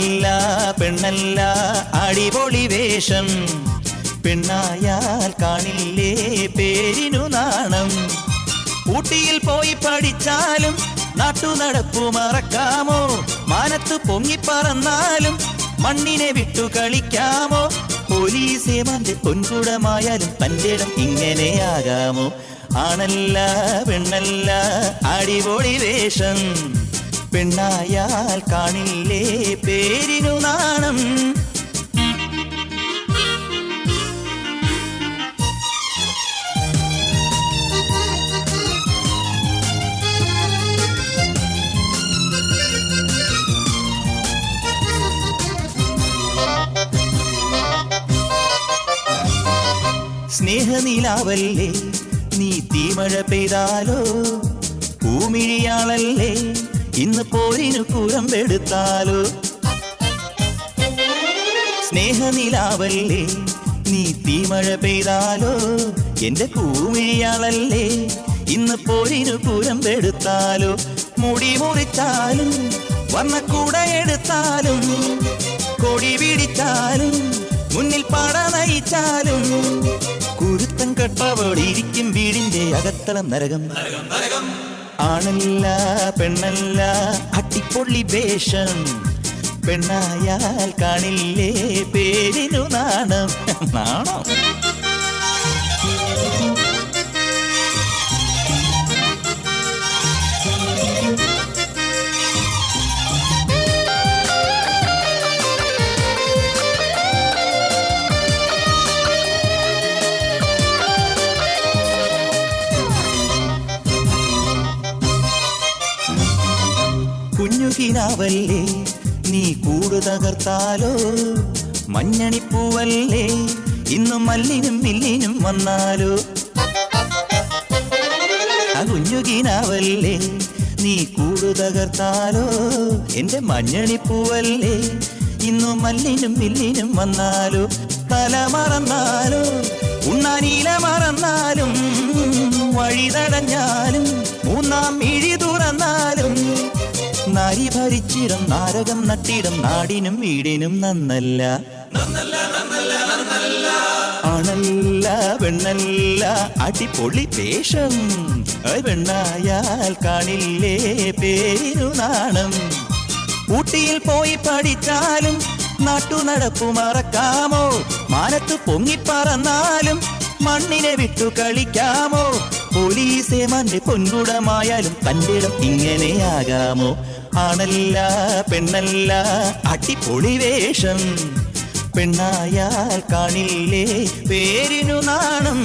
ആണല്ല പെണ്ണല്ല അടിപൊളി വേഷം. പെണ്ണായാൽ കാണില്ലേ പേരിനു നാണം. ഊട്ടിയിൽ പോയി പഠിച്ചാലും നാട്ടു നടപ്പു മറക്കാമോ? മാനത്ത് പൊങ്ങിപ്പറന്നാലും മണ്ണിനെ വിട്ടു കളിക്കാമോ? പോലീസേമാന്റെ പൊൻകുടമായാലും തന്റെ ഇടം ഇങ്ങനെയാകാമോ? ആണല്ല പെണ്ണല്ല അടിപൊളി വേഷം. പെണ്ണായാൽ കാണില്ലേ പേരിനു നാണം. സ്നേഹനിലാവല്ലേ നീ തീമഴ പെയ്താലോ? പൂമിഴിയാളല്ലേ ഇന്ന് പോരിനു കുരമ്പെടുത്താലോ സ്നേഹനിലാവല്ലേ നീ തീമഴ പെയ്താലോ? എന്റെ പൂമിഴിയാളല്ലേ ഇന്ന് പോരിനു കുരമ്പെടുത്താലോ മുടി മുറിച്ചാലും വന്ന കൂട എടുത്താലും കൊടി പിടിച്ചാലും മുന്നിൽ പട നയിച്ചാലും കുരുത്തം കെട്ടവളിരിക്കും വീടിന്റെ അകത്തളം നരകം. ആണല്ല പെണ്ണല്ല അട്ടിപ്പൊള്ളി വേഷം. പെണ്ണായാൽ കാണില്ലേ പേരിനു നാണം. നാണം? കുഞ്ഞുകിനാവല്ലേ നീ കൂട് തകർത്താലോ? മഞ്ഞണിപ്പൂവല്ലേ? ഇന്ന് മല്ലിനും മില്ലിനും വന്നാലോ? ആ കുഞ്ഞുകിനാവല്ലേ നീ കൂട് തകർത്താലോ? എന്റെ മഞ്ഞണിപ്പൂവല്ലേ? ഇന്നും മല്ലിനും മില്ലിനും വന്നാലോ? തല മറന്നാലോ? ഉണ്ണാനീല മറന്നാലും വഴി തടഞ്ഞാലും മൂന്നാം ഇഴി തുറന്നാലും നരി ഭരിച്ചിടം നാരകം നട്ടിടം നാടിനും വീടിനും നന്നല്ല. ആണല്ല പെണ്ണല്ല അടിപൊളി വേഷം. പെണ്ണായാൽ കാണില്ലേ പേരിനു നാണം ഊട്ടിയിൽ പോയി പഠിച്ചാലും നാട്ടു നടപ്പു മറക്കാമോ? മാനത്ത് പൊങ്ങിപ്പറന്നാലും മണ്ണിനെ വിട്ടു കളിക്കാമോ? പോലീസേ മണ്ണ് പൊൻകുടമായാലും തന്റെ ഇടം ഇങ്ങനെയാകാമോ ആണല്ല പെണ്ണല്ല അടിപൊളി വേഷം. പെണ്ണായാൽ കാണില്ലേ പേരിനു നാണം.